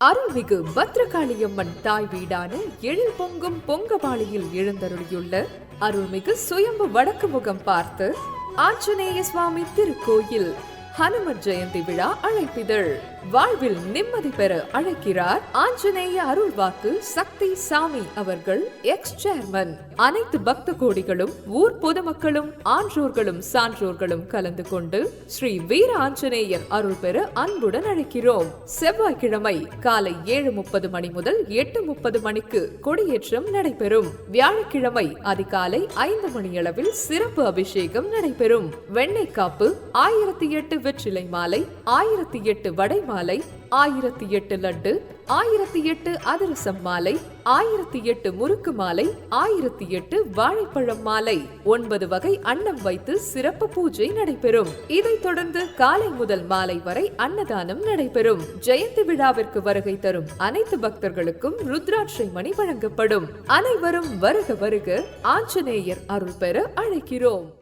அருள்மிகு பத்ரகாளியம்மன் தாய் வீடான எழில் பொங்கும் பொங்கபாளியில் எழுந்தருளியுள்ள அருள்மிகு சுயம்பு வடக்கு முகம் பார்த்து ஆஞ்சநேய சுவாமி திருக்கோயில் ஹனுமன் ஜெயந்தி விழா அழைப்பிதழ். வாழ்வில் நிம்மதி பெற அழைக்கிறார் ஆஞ்சநேய அருள்வாக்கு சக்தி சாமி அவர்கள் எக்ஸ் சேர்மன் அனைத்து பக்த கோடிகளும் ஊர் பொதுமக்களும் ஆன்றோர்களும் சான்றோர்களும் கலந்து கொண்டு ஸ்ரீ வீர ஆஞ்சநேயர் அருள் பெற அன்புடன் அழைக்கிறோம். செவ்வாய்க்கிழமை காலை ஏழு முப்பது மணி முதல் எட்டு முப்பது மணிக்கு கொடியேற்றம் நடைபெறும். வியாழக்கிழமை அதிகாலை ஐந்து மணியளவில் சிறப்பு அபிஷேகம் நடைபெறும். வெண்ணெய் காப்பு ஆயிரத்தி எட்டு வெற்றிலை மாலை ஆயிரத்தி எட்டு வடை மாலை ஆயிரத்தி எட்டு லட்டு ஆயிரத்தி எட்டு அதிரசம் மாலை ஆயிரத்தி எட்டு முறுக்கு மாலை ஆயிரத்தி எட்டு வாழைப்பழம் மாலை. ஒன்பது வகை அன்னம் வைத்து சிறப்பு பூஜை நடைபெறும். இதைத் தொடர்ந்து காலை முதல் மாலை வரை அன்னதானம் நடைபெறும். ஜெயந்தி விழாவிற்கு வருகை தரும் அனைத்து பக்தர்களுக்கும் ருத்ராட்சை மணி வழங்கப்படும். அனைவரும் வருக வருக ஆஞ்சநேயர் அருள் பெற அழைக்கிறோம்.